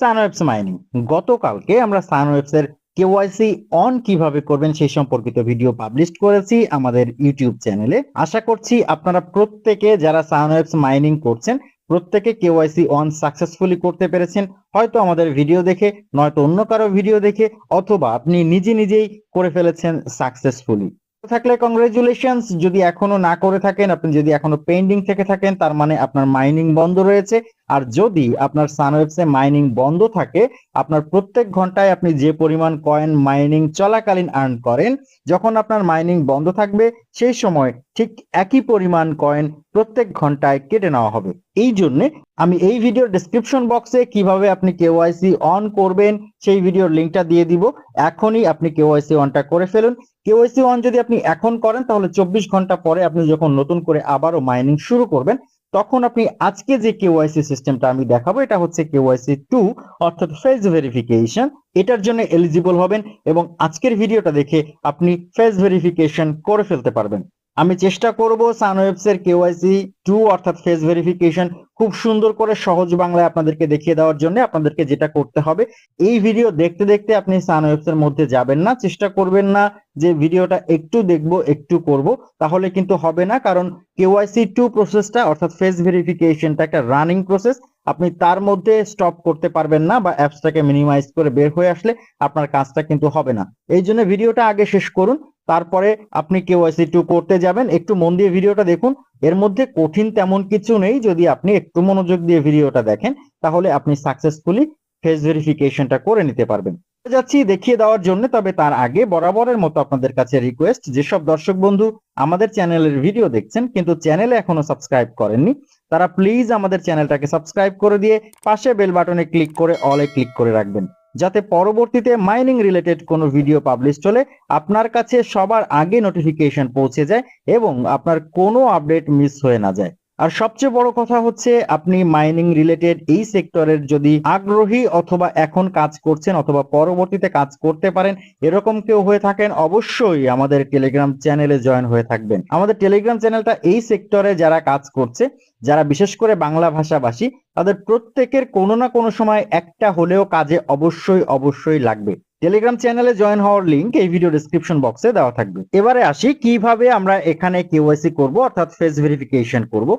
সানওয়েবস mining. গতকালকে আমরা সানওয়েবস এর কেওয়াইসি অন কীভাবে করবেন সেই সম্পর্কিত ভিডিও পাবলিশ করেছি আমাদের ইউটিউব চ্যানেলে। আশা করছি আপনারা প্রত্যেকে যারা সানওয়েবস মাইনিং করছেন, প্রত্যেকে কেওয়াইসি অন সাকসেসফুলি করতে পেরেছেন। হয়তো আমাদের ভিডিও দেখে, নয়তো অন্য কারও ভিডিও দেখে, অথবা আপনি নিজে নিজেই করে ফেলেছেন সাকসেসফুলি থাকলে কংগ্রেচুলেশনস যদি এখনও না করে থাকেন, আপনি যদি এখনও পেন্ডিং থেকে থাকেন, তার মানে আপনার মাইনিং বন্ধ রয়েছে। আর যদি আপনার সানওয়েবসে মাইনিং বন্ধ থাকে, আপনার প্রত্যেক ঘন্টায় আপনি যে পরিমাণ কয়েন মাইনিং চলাকালীন আর্ন করেন, যখন আপনার মাইনিং বন্ধ থাকবে, সেই সময় ঠিক একই পরিমাণ কয়েন প্রত্যেক ঘন্টায় কেটে নেওয়া হবে। এই জন্য আমি এই ভিডিওর ডেসক্রিপশন বক্সে কীভাবে আপনি কেওয়াইসি অন করবেন, সেই ভিডিওর লিংকটা দিয়ে দিব। এখনই আপনি কেওয়াইসি অনটা করে ফেলুন। কেওয়াইসি অন যদি আপনি এখন করেন, তাহলে চব্বিশ ঘণ্টা পরে আপনি যখন নতুন করে আবারও মাইনিং শুরু করবেন তখন আপনি আজকে যে কেওয়াইসি সিস্টেমটা আমি দেখাবো, এটা হচ্ছে কেওয়াইসি টু অর্থাৎ ফেস ভেরিফিকেশন এটার জন্য এলিজিবল হবেন এবং আজকের ভিডিওটা দেখে আপনি ফেস ভেরিফিকেশন করে ফেলতে পারবেন। আমি চেষ্টা করব সানওয়েবস এর কেওয়াইসি টু অর্থাৎ ফেস ভেরিফিকেশন খুব সুন্দর করে সহজ বাংলায় আপনাদেরকে দেখিয়ে দেওয়ার জন্য আপনাদেরকে যেটা করতে হবে। এই ভিডিও দেখতে দেখতে আপনি সানওয়েবস এর মধ্যে যাবেন না, চেষ্টা করবেন না যে ভিডিওটা একটু দেখব, একটু করব, তাহলে কিন্তু হবে না, কারণ কেওয়াইসি টু প্রসেসটা অর্থাৎ ফেস ভেরিফিকেশনটা একটা রানিং প্রসেস, আপনি তার মধ্যে স্টপ করতে পারবেন না বা অ্যাপসটাকে মিনিমাইজ করে বের হয়ে আসলে আপনার কাজটা কিন্তু হবে না। এই জন্য ভিডিওটা আগে শেষ করুন তারপরে আপনি কেওয়াইসি টু করতে যাবেন। একটু মন দিয়ে ভিডিওটা দেখুন। এর মধ্যে কঠিন তেমন কিছু নেই। যদি আপনি একটু মনোযোগ দিয়ে ভিডিওটা দেখেন, তাহলে আপনি সাকসেসফুলি ফেস ভেরিফিকেশনটা করে নিতে পারবেন। যাচ্ছি দেখিয়ে দেওয়ার জন্য, তবে তার আগে বরাবরের মতো আপনাদের কাছে রিকোয়েস্ট যেসব দর্শক বন্ধু আমাদের চ্যানেলের ভিডিও দেখছেন, কিন্তু চ্যানেলে এখনও সাবস্ক্রাইব করেননি, তারা প্লিজ আমাদের চ্যানেলটাকে সাবস্ক্রাইব করে দিয়ে পাশে বেল বাটনে ক্লিক করে অলে ক্লিক করে রাখবেন। যাতে পরবর্তীতে মাইনিং রিলেটেড কোনো ভিডিও পাবলিশ হলে আপনার কাছে সবার আগে নোটিফিকেশন পৌঁছে যায় এবং আপনার কোনো আপডেট মিস হয়ে না যায়। আর সবচেয়ে বড় কথা হচ্ছে আপনি মাইনিং রিলেটেড এই সেক্টরের যদি আগ্রহী অথবা এখন কাজ করছেন অথবা পরবর্তীতে কাজ করতে পারেন, এরকম কেউ হয়ে থাকেন, অবশ্যই আমাদের টেলিগ্রাম চ্যানেলে জয়েন হয়ে থাকবেন। আমাদের টেলিগ্রাম চ্যানেলটা এই সেক্টরে যারা কাজ করছে, যারা বিশেষ করে বাংলা ভাষাভাষী, তাদের প্রত্যেকের কোনো না কোনো সময় একটা হলেও কাজে অবশ্যই অবশ্যই লাগবে। টেলিগ্রাম চ্যানেলে জয়েন হওয়ার লিংক এই ভিডিও ডেসক্রিপশন বক্সে দেওয়া থাকবে। এবারে আসি, কীভাবে আমরা এখানে কেওয়াইসি করব, অর্থাৎ ফেস ভেরিফিকেশন করব?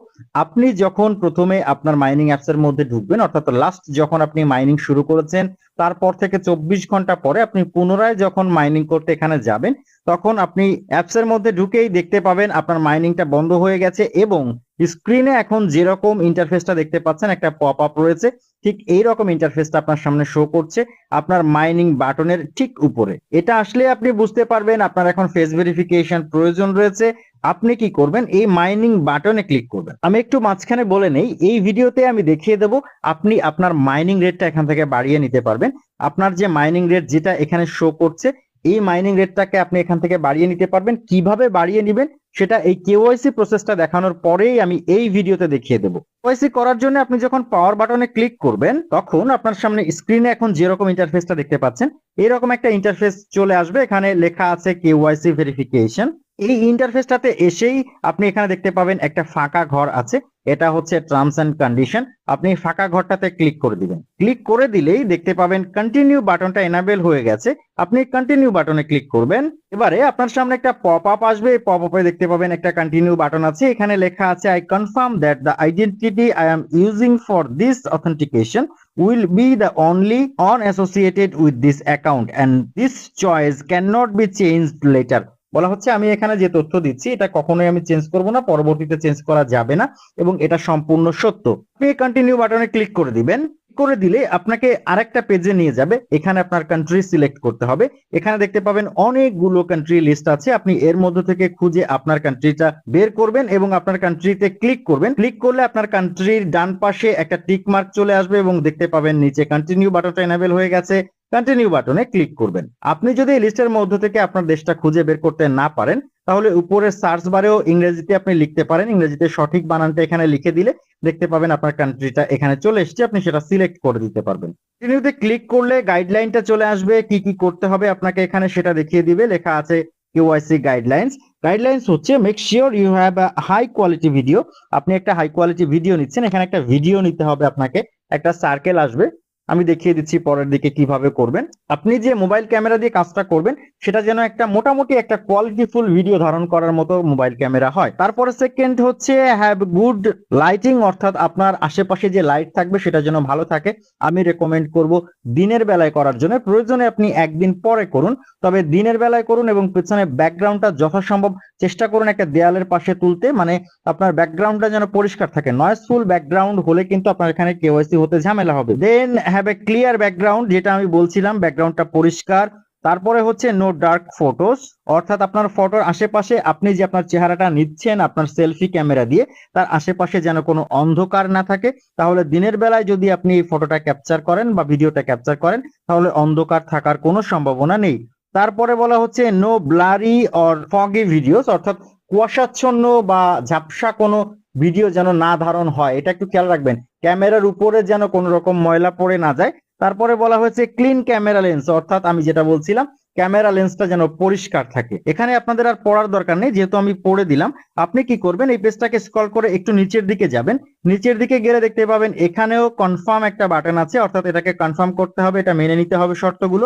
আপনি যখন প্রথমে আপনার মাইনিং অ্যাপস এর মধ্যে ঢুকবেন, অর্থাৎ লাস্ট যখন আপনি মাইনিং শুরু করেছেন, তারপর থেকে চব্বিশ ঘণ্টা পরে আপনি পুনরায় যখন মাইনিং করতে এখানে যাবেন, তখন আপনি অ্যাপস এর মধ্যে ঢুকেই দেখতে পাবেন আপনার মাইনিংটা বন্ধ হয়ে গেছে এবং স্ক্রিনে এখন যেরকম ইন্টারফেসটা দেখতে পাচ্ছেন, একটা পপ আপ রয়েছে। ঠিক এই রকম ইন্টারফেসটা আপনার সামনে শো করছে, আপনার মাইনিং বাটনের ঠিক উপরে। এটা আসলে আপনি বুঝতে পারবেন, আপনার এখন ফেস ভেরিফিকেশন প্রয়োজন রয়েছে। আপনি কি করবেন? এই মাইনিং বাটনে ক্লিক করবেন। আমি একটু মাঝখানে বলে নেই, এই ভিডিওতে আমি দেখিয়ে দেব, আপনি আপনার মাইনিং রেটটা এখান থেকে বাড়িয়ে নিতে পারবেন। আপনার যে মাইনিং রেট যেটা এখানে শো করছে, এই মাইনিং রেটটাকে আপনি এখান থেকে বাড়িয়ে নিতে পারবেন। কীভাবে বাড়িয়ে নেবেন? সেটা এই কেওয়াইসি প্রসেসটা দেখানোর পরেই আমি এই ভিডিওতে দেখিয়ে দেবো। কেওয়াইসি করার জন্য আপনি যখন পাওয়ার বাটনে ক্লিক করবেন, তখন আপনার সামনে স্ক্রিনে এখন যেরকম ইন্টারফেসটা দেখতে পাচ্ছেন, এরকম একটা ইন্টারফেস চলে আসবে। এখানে লেখা আছে কেওয়াইসি ভেরিফিকেশন এই ইন্টারফেসটাতে এসেই আপনি এখানে দেখতে পাবেন একটা ফাঁকা ঘর আছে। এটা হচ্ছে টার্মস এন্ড কন্ডিশন আপনি ফাঁকা ঘরটাতে ক্লিক করে দিবেন। ক্লিক করে দিলেই দেখতে পাবেন কন্টিনিউ বাটনটা এনাবেল হয়ে গেছে। আপনি কন্টিনিউ বাটনে ক্লিক করবেন। এবারে আপনার সামনে একটা পপ আপ আসবে। পপ আপে দেখতে পাবেন একটা কন্টিনিউ বাটন আছে। এখানে লেখা আছে I confirm that the identity I am using for this authentication will be the only on associated with this account and this choice cannot be changed later. বলা হচ্ছে আমি এখানে যে তথ্য দিচ্ছি, এটা কখনোই আমি চেঞ্জ করব না, পরবর্তীতে চেঞ্জ করা যাবে না এবং এটা সম্পূর্ণ সত্য। আপনি কন্টিনিউ বাটনে ক্লিক করে দিবেন। করে দিলে আপনাকে আরেকটা পেজে নিয়ে যাবে। এখানে আপনার কান্ট্রি সিলেক্ট করতে হবে। এখানে দেখতে পাবেন অনেকগুলো কান্ট্রি লিস্ট আছে। আপনি এর মধ্যে থেকে খুঁজে আপনার কান্ট্রিটা বের করবেন এবং আপনার কান্ট্রিতে ক্লিক করবেন। ক্লিক করলে আপনার কান্ট্রির ডান পাশে একটা টিক মার্ক চলে আসবে এবং দেখতে পাবেন নিচে কন্টিনিউ বাটনটা এনাবেল হয়ে গেছে। কন্টিনিউ বাটনে ক্লিক করবেন। আপনি যদি এই লিস্টের মধ্য থেকে আপনার দেশটা খুঁজে বের করতে না পারেন, তাহলে উপরের সার্চ বারেও ইংরেজিতে আপনি লিখতে পারেন। ইংরেজিতে সঠিক বানানটা এখানে লিখে দিলে দেখতে পাবেন আপনার কান্ট্রিটা এখানে চলে এসেছে। আপনি সেটা সিলেক্ট করে দিতে পারবেন। কন্টিনিউতে ক্লিক করলে গাইডলাইনটা চলে আসবে। কি কি করতে হবে আপনাকে এখানে সেটা দেখিয়ে দিবে। লেখা আছে কেওয়াইসি গাইডলাইন্স গাইডলাইন্স হচ্ছে make sure you have high quality video আপনি একটা হাই কোয়ালিটি ভিডিও নিচ্ছেন। এখানে একটা ভিডিও নিতে হবে আপনাকে। একটা সার্কেল আসবে। আমি দেখিয়ে দিচ্ছি পরের দিকে কীভাবে করবেন। আপনি যে মোবাইল ক্যামেরা দিয়ে কাজটা করবেন, সেটা যেন একটা মোটামুটি একটা কোয়ালিটিফুল ভিডিও ধারণ করার মতো মোবাইল ক্যামেরা হয়। তারপরে সেকেন্ড হচ্ছে হ্যাভ গুড লাইটিং অর্থাৎ আপনার আশেপাশে যে লাইট থাকবে, সেটা যেন ভালো থাকে। আমি রেকমেন্ড করব দিনের বেলায় করার জন্য। প্রয়োজনে আপনি একদিন পরে করুন, তবে দিনের বেলায় করুন এবং পেছনে ব্যাকগ্রাউন্ডটা যথাসম্ভব চেষ্টা করুন একটা দেয়ালের পাশে তুলতে। মানে আপনার ব্যাকগ্রাউন্ডটা যেন পরিষ্কার থাকে। নয়েসফুল ব্যাকগ্রাউন্ড হলে কিন্তু আপনার এখানে কেওয়াইসি হতে ঝামেলা হবে। Then have a clear background যেটা আমি বলছিলাম ব্যাকগ্রাউন্ডটা পরিষ্কার। তারপরে হচ্ছে নো ডার্ক ফটোস অর্থাৎ আপনার ফটোর আশেপাশে আপনি যে আপনার চেহারাটা নিচ্ছেন, আপনার সেলফি ক্যামেরা দিয়ে, তার আশেপাশে যেন কোনো অন্ধকার না থাকে, তাহলে দিনের বেলায় যদি আপনি এই ফটোটা ক্যাপচার করেন বা ভিডিওটা ক্যাপচার করেন, তাহলে অন্ধকার থাকার কোনো সম্ভাবনা নেই। তারপরে বলা হচ্ছে no blurry or foggy videos অর্থাৎ কুয়াশাচ্ছন্ন বা ঝাপসা কোনো ভিডিও যেন না ধারণ হয়, এটা একটু খেয়াল রাখবেন। ক্যামেরার উপরে যেন কোনো রকম ময়লা পড়ে না যায়। তারপরে বলা হয়েছে ক্লিন ক্যামেরা লেন্স অর্থাৎ আমি যেটা বলছিলাম ক্যামেরা লেন্সটা যেন পরিষ্কার থাকে। এখানে আপনাদের আর পড়ার দরকার নেই, যেহেতু আমি পড়ে দিলাম। আপনি কি করবেন, এই পেজটাকে স্ক্রল করে একটু নিচের দিকে যাবেন। নিচের দিকে গেলে দেখতে পাবেন, এখানেও কনফার্ম একটা বাটন আছে, অর্থাৎ এটাকে কনফার্ম করতে হবে, এটা মেনে নিতে হবে শর্তগুলো।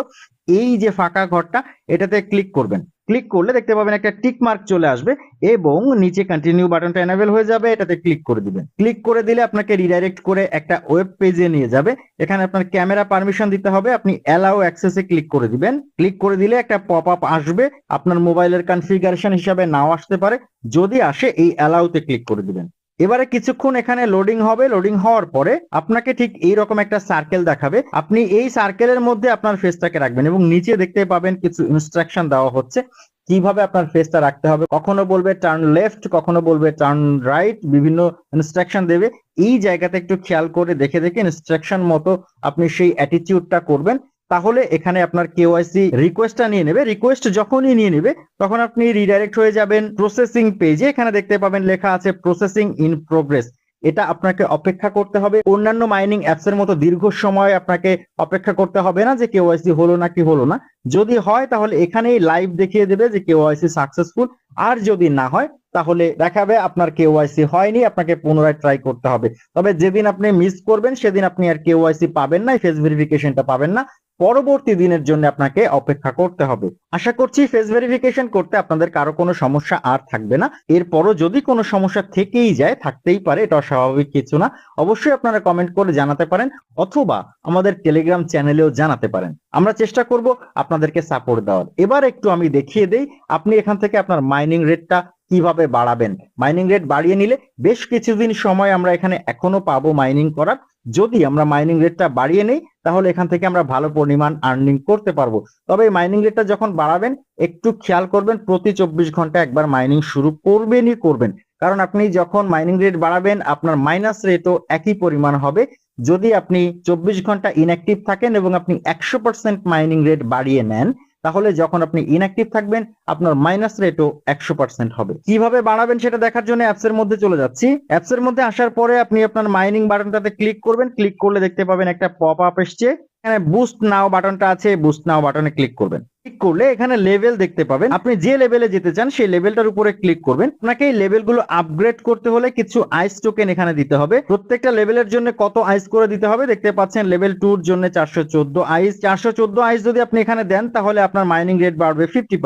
এই যে ফাঁকা ঘরটা, এটাতে ক্লিক করবেন। ক্লিক করলে দেখতে পাবেন একটা টিক মার্ক চলে আসবে এবং নিচে কন্টিনিউ বাটনটা এনাবেল হয়ে যাবে, এটাতে ক্লিক করে দিবেন। ক্লিক করে দিলে আপনাকে রিডাইরেক্ট করে একটা ওয়েব পেজে নিয়ে যাবে। এখানে আপনার ক্যামেরা পারমিশন দিতে হবে, আপনি অ্যালাউ অ্যাক্সেসে ক্লিক করে দিবেন। ক্লিক করে দিলে একটা পপ আপ আসবে, আপনার মোবাইলের কনফিগারেশন হিসাবে নাও আসতে পারে। যদি আসে, এই অ্যালাউতে ক্লিক করে দিবেন। এবারে কিছুক্ষণ এখানে লোডিং হবে লোডিং হওয়ার পরে আপনাকে ঠিক এইরকম একটা সার্কেল দেখাবে। আপনি এই সার্কেলের মধ্যে আপনার ফেসটাকে রাখবেন এবং নিচে দেখতে পাবেন কিছু ইনস্ট্রাকশন দেওয়া হচ্ছে, কীভাবে আপনার ফেসটা রাখতে হবে। কখনো বলবে টার্ন লেফট কখনো বলবে টার্ন রাইট বিভিন্ন ইনস্ট্রাকশন দেবে। এই জায়গাতে একটু খেয়াল করে দেখে দেখে ইনস্ট্রাকশন মতো আপনি সেই অ্যাটিটিউডটা করবেন। তাহলে এখানে আপনার কেওয়াইসি রিকোয়েস্টটা নিয়ে নেবে। রিকোয়েস্ট যখনই নিয়ে নেবে, তখন আপনি রিডাইরেক্ট হয়ে যাবেন প্রসেসিং পেজে এখানে দেখতে পাবেন লেখা আছে প্রসেসিং ইন প্রোগ্রেস এটা আপনাকে অপেক্ষা করতে হবে। অন্যান্য মাইনিং অ্যাপস এর মতো দীর্ঘ সময় আপনাকে অপেক্ষা করতে হবে না যে কেওয়াইসি হলো না কি হলো না। যদি হয়, তাহলে এখানেই লাইভ দেখিয়ে দেবে যে কেওয়াইসি সাকসেসফুল আর যদি না হয়, তাহলে দেখাবে আপনার কেওয়াইসি হয়নি, আপনাকে পুনরায় ট্রাই করতে হবে। তবে যেদিন আপনি মিস করবেন, সেদিন আপনি আর কেওয়াইসি পাবেন না ফেস ভেরিফিকেশনটা পাবেন না। পরবর্তী দিনের জন্য আপনাকে অপেক্ষা করতে হবে। আশা করছি ফেস ভেরিফিকেশন করতে আপনাদের কারও কোনো সমস্যা আর থাকবে না। এরপরও যদি কোনো সমস্যা থেকেই যায়, থাকতেই পারে, এটা স্বাভাবিক কিছু না। অবশ্যই আপনারা কমেন্ট করে জানাতে পারেন, অথবা আমাদের টেলিগ্রাম চ্যানেলেও জানাতে পারেন। আমরা চেষ্টা করব আপনাদেরকে সাপোর্ট দেওয়ার। এবার একটু আমি দেখিয়ে দেই, আপনি এখান থেকে আপনার মাইনিং রেটটা কীভাবে বাড়াবেন? মাইনিং রেট বাড়িয়ে নিলে বেশ কিছুদিন সময় আমরা এখানে এখনও পাবো মাইনিং করার। যদি আমরা মাইনিং রেটটা বাড়িয়ে নেই তাহলে এখান থেকে আমরা ভালো পরিমাণ আর্নিং করতে পারব। তবে মাইনিং রেটটা যখন বাড়াবেন, একটু খেয়াল করবেন, প্রতি চব্বিশ ঘণ্টা একবার মাইনিং শুরু করবেনই করবেন। কারণ আপনি যখন মাইনিং রেট বাড়াবেন, আপনার মাইনাস রেটও একই পরিমাণ হবে। যদি আপনি চব্বিশ ঘণ্টা ইনঅ্যাক্টিভ থাকেন এবং আপনি একশো পার্সেন্ট মাইনিং রেট বাড়িয়ে নেন তাহলে যখন আপনি ইনঅ্যাক্টিভ থাকবেন, আপনার মাইনাস রেটও একশো পার্সেন্ট হবে। কীভাবে বাড়াবেন সেটা দেখার জন্য অ্যাপস এর মধ্যে চলে যাচ্ছি। অ্যাপস এর মধ্যে আসার পরে আপনি আপনার মাইনিং বাটনটাতে ক্লিক করবেন। ক্লিক করলে দেখতে পাবেন একটা পপ আপ এসছে। এখানে বুস্ট নাও বাটনটা আছে বুস্ট নাও বাটনে ক্লিক করবেন। ক্লিক করলে এখানে লেভেল দেখতে পাবেন। আপনি যে লেভেলে যেতে চান, সেই লেভেলটার উপরে ক্লিক করবেন। আপনাকে এই লেভেলগুলো আপগ্রেড করতে হলে কিছু আইস টোকেন এখানে দিতে হবে। প্রত্যেকটা লেভেলের জন্য কত আইস করে দিতে হবে? দেখতে পাচ্ছেন লেভেল টুর জন্য চারশো চোদ্দ আইস চারশো চোদ্দ আইস যদি আপনি এখানে দেন, তাহলে আপনার মাইনিং রেট বাড়বে ফিফটি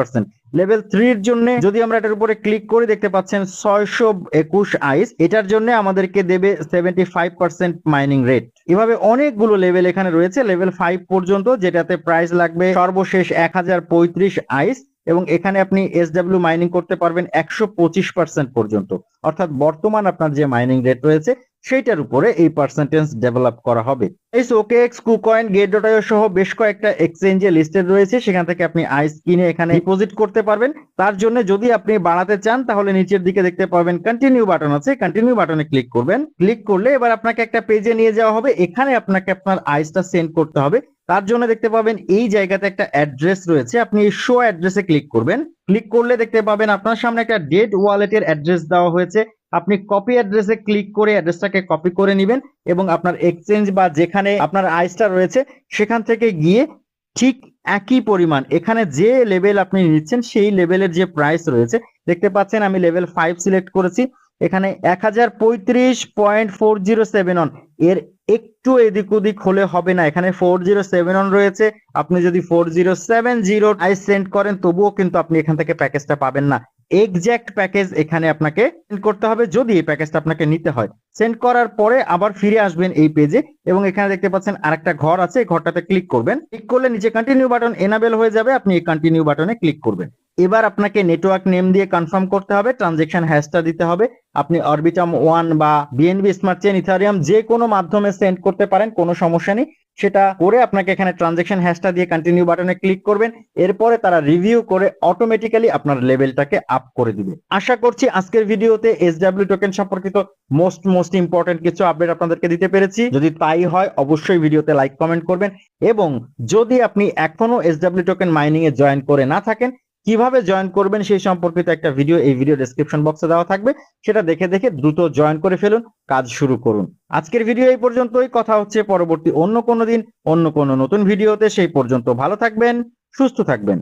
লেভেল থ্রির জন্য যদি আমরা এটার উপরে ক্লিক করি দেখতে পাচ্ছেন, ছয়শো একুশ আইস এটার জন্য আমাদেরকে দেবে seventy five percent mining rate এভাবে অনেকগুলো লেভেল এখানে রয়েছে লেভেল ফাইভ পর্যন্ত, যেটাতে প্রাইস লাগবে সর্বশেষ এক হাজার পঁয়ত্রিশ আইস এবং এখানে আপনি এসডব্লিউ মাইনিং করতে পারবেন একশো পঁচিশ পার্সেন্ট পর্যন্ত। অর্থাৎ বর্তমান আপনার যে মাইনিং রেট রয়েছে সেইটার উপরে এই পার্সেন্টেজ ডেভেলপ করা হবে। এই OKX KuCoin gate dot io সহ বেশ কয়েকটা এক্সচেঞ্জে লিস্টেড রয়েছে। সেখান থেকে আপনি আইস কিনে এখানে ডিপোজিট করতে পারবেন। তার জন্য যদি আপনি বাড়াতে চান, তাহলে নিচের দিকে দেখতে পাবেন কন্টিনিউ বাটন আছে। কন্টিনিউ বাটনে ক্লিক করবেন। ক্লিক করলে এবার আপনাকে একটা পেজে নিয়ে যাওয়া হবে। এখানে আপনাকে আপনার আইসটা সেন্ড করতে হবে। তার জন্য দেখতে পাবেন এই জায়গাতে একটা অ্যাড্রেস রয়েছে। আপনি শো অ্যাড্রেসে ক্লিক করবেন। ক্লিক করলে দেখতে পাবেন আপনার সামনে একটা ডেট ওয়ালেটের অ্যাড্রেস দেওয়া হয়েছে। আপনি কপি অ্যাড্রেসে ক্লিক করে অ্যাড্রেসটাকে কপি করে নেবেন এবং আপনার এক্সচেঞ্জ বা যেখানে আপনার আইসটা রয়েছে, সেখান থেকে গিয়ে ঠিক একই পরিমাণ, এখানে যে লেভেল আপনি নিচ্ছেন, সেই লেভেলের যে প্রাইস রয়েছে, দেখতে পাচ্ছেন আমি লেভেল ফাইভ সিলেক্ট করেছি। এখানে এক হাজার পঁয়ত্রিশ point four zero seven on এর একটু এদিক ওদিক হলে হবে না। এখানে ফোর জিরো সেভেন অন রয়েছে। আপনি যদি four zero seven zero I send করেন, তবুও কিন্তু আপনি এখান থেকে প্যাকেজটা পাবেন না। এক্স্যাক্ট প্যাকেজ এখানে আপনাকে সেন্ড করতে হবে। যদি এই প্যাকেজটা আপনাকে নিতে হয় সেন্ড করার পরে আবার ফিরে আসবেন এই পেজে এবং এখানে দেখতে পাচ্ছেন আরেকটা ঘর আছে। এই ঘরটাতে ক্লিক করবেন। ক্লিক করলে নিচে কন্টিনিউ বাটন এনাবেল হয়ে যাবে। আপনি এই কন্টিনিউ বাটনে ক্লিক করবেন। এবার আপনাকে নেটওয়ার্ক নেম দিয়ে কনফার্ম করতে হবে ট্রানজেকশন হ্যাশটা দিতে হবে। আপনি অরবিটাম ওয়ান বা বিএনবি স্মার্ট চেন ইথারিয়াম যে কোনো মাধ্যমে সেন্ড করতে পারেন, কোনো সমস্যা নেই। সেটা করে আপনাকে এখানে ট্রানজেকশন হ্যাশটা দিয়ে কন্টিনিউ বাটনে ক্লিক করবেন। এরপরে তারা রিভিউ করে অটোমেটিক্যালি আপনার লেভেলটাকে আপ করে দিবে। আশা করছি আজকের ভিডিওতে এসডব্লিউ টোকেন সম্পর্কিত মোস্ট মোস্ট ইম্পর্টেন্ট কিছু আপডেট আপনাদেরকে দিতে পেরেছি। যদি তাই হয়, অবশ্যই ভিডিওতে লাইক কমেন্ট করবেন। এবং যদি আপনি এখনও এসডব্লিউ টোকেন মাইনিং এ জয়েন করে না থাকেন কীভাবে জয়েন করবেন সেই সম্পর্কিত একটা ভিডিও এই ভিডিও ডেসক্রিপশন বক্সে দেওয়া থাকবে। সেটা দেখে দেখে দ্রুত জয়েন করে ফেলুন, কাজ শুরু করুন। আজকের ভিডিও এই পর্যন্তই। কথা হচ্ছে পরবর্তী অন্য কোনো দিন, অন্য কোনো নতুন ভিডিওতে সেই পর্যন্ত ভালো থাকবেন, সুস্থ থাকবেন।